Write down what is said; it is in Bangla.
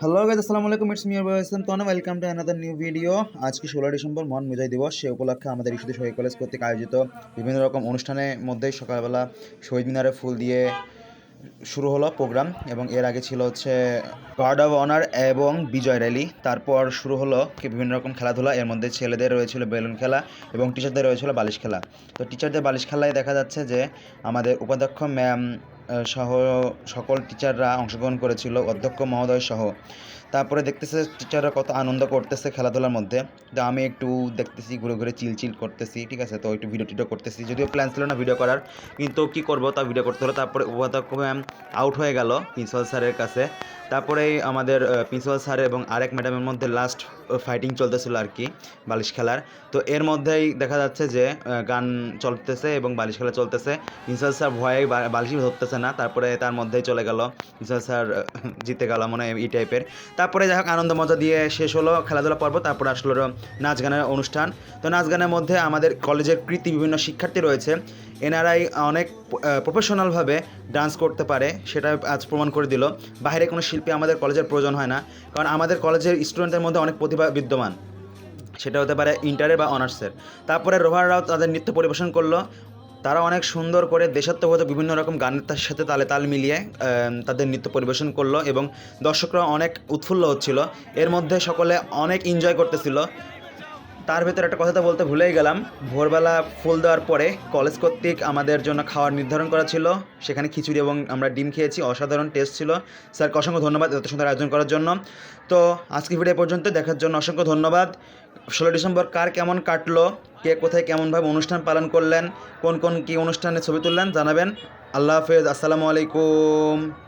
হ্যালো গাইজ আসসালামু আলাইকুম ইটস মিয়ার বয় Islam তোনা welcome to another new video আজকে ষোলো ডিসেম্বর, মন বিজয় দিবস। সে উপলক্ষে আমাদের ইস্যুতে শহীদ কলেজ কর্তৃক আয়োজিত বিভিন্ন রকম অনুষ্ঠানের মধ্যেই সকালবেলা শহীদ মিনারে ফুল দিয়ে শুরু হলো প্রোগ্রাম। এবং এর আগে ছিল হচ্ছে গার্ড অফ অনার এবং বিজয় র্যালি। তারপর শুরু হলো বিভিন্ন রকম খেলাধুলা। এর মধ্যে ছেলেদের রয়েছিল বেলুন খেলা এবং টিচারদের রয়েছিল বালিশ খেলা। তো টিচারদের বালিশ খেলায় দেখা যাচ্ছে যে আমাদের উপাধ্যক্ষ ম্যাম সহ সকল টিচাররা অংশগ্রহণ করেছিল, অধ্যক্ষ মহোদয় সহ। তারপরে দেখতেছে টিচাররা কত আনন্দ করতেছে খেলাধুলার মধ্যে। তো আমি একটু দেখতেছি ঘুরে ঘুরে চিল চিল করতেছি, ঠিক আছে? তো একটু ভিডিও টিডিও করতেছি। যদিও প্ল্যান ছিল না ভিডিও করার, কিন্তু কি করব তা ভিডিও করতে হলো। তারপরে উপাধ্যক্ষ ম্যাম আউট হয়ে গেল প্রিন্সিপাল স্যারের কাছে। তারপরেই আমাদের প্রিন্সিপাল স্যার এবং আরেক ম্যাডামের মধ্যে লাস্ট ফাইটিং চলতেছিল আর কি, বালিশ খেলার। তো এর মধ্যেই দেখা যাচ্ছে যে গান চলতেছে এবং বালিশ খেলা চলতেছে। প্রিন্সিপাল স্যার ভয়ে বা- বালিশই ধরতেছে না, তারপরে তার মধ্যেই চলে গেল। প্রিন্সিপাল স্যার জিতে গেল মনে হয় এই টাইপের তারপরে যাই হোক, আনন্দ মজা দিয়ে শেষ হলো খেলাধুলা পর্ব, তারপরে আসলো নাচ গানের অনুষ্ঠান। তো নাচ গানের মধ্যে আমাদের কলেজের কৃতি বিভিন্ন শিক্ষার্থী রয়েছে। এনারাই অনেক প্রফেশনালভাবে ডান্স করতে পারে, সেটা আজ প্রমাণ করে দিল। বাইরে কোনো শিল্পী আমাদের কলেজের প্রয়োজন হয় না। কারণ আমাদের কলেজের স্টুডেন্টদের মধ্যে অনেক প্রতিভা বিদ্যমান। সেটা হতে পারে ইন্টারের বা অনার্সের তারপরে রোভার রাও তাদের নৃত্য পরিবেশন করল। তারা অনেক সুন্দর করে দেশাত্মবোধ বিভিন্ন রকম গানের সাথে তালে তাল মিলিয়ে তাদের নৃত্য পরিবেশন করল এবং দর্শকরা অনেক উৎফুল্ল হচ্ছিল। এর মধ্যে সকলে অনেক এনজয় করতেছিল। তার ভেতরে একটা কথা তো বলতে ভুলেই গেলাম। ভোরবেলা ফুল দেওয়ার পরে কলেজ কর্তৃক আমাদের জন্য খাওয়ার নির্ধারণ করা ছিল। সেখানে খিচুড়ি এবং আমরা ডিম খেয়েছি, অসাধারণ টেস্ট ছিল। স্যারকে অসংখ্য ধন্যবাদ এত সুন্দর আয়োজন করার জন্য। তো আজকে ভিডিও পর্যন্ত দেখার জন্য অসংখ্য ধন্যবাদ। ষোলো ডিসেম্বর কার কেমন কাটলো, কে কোথায় কেমনভাবে অনুষ্ঠান পালন করলেন, কোন কোন কী অনুষ্ঠানে ছবি তুললেন জানাবেন। আল্লাহ হাফেজ, আসসালামু আলাইকুম।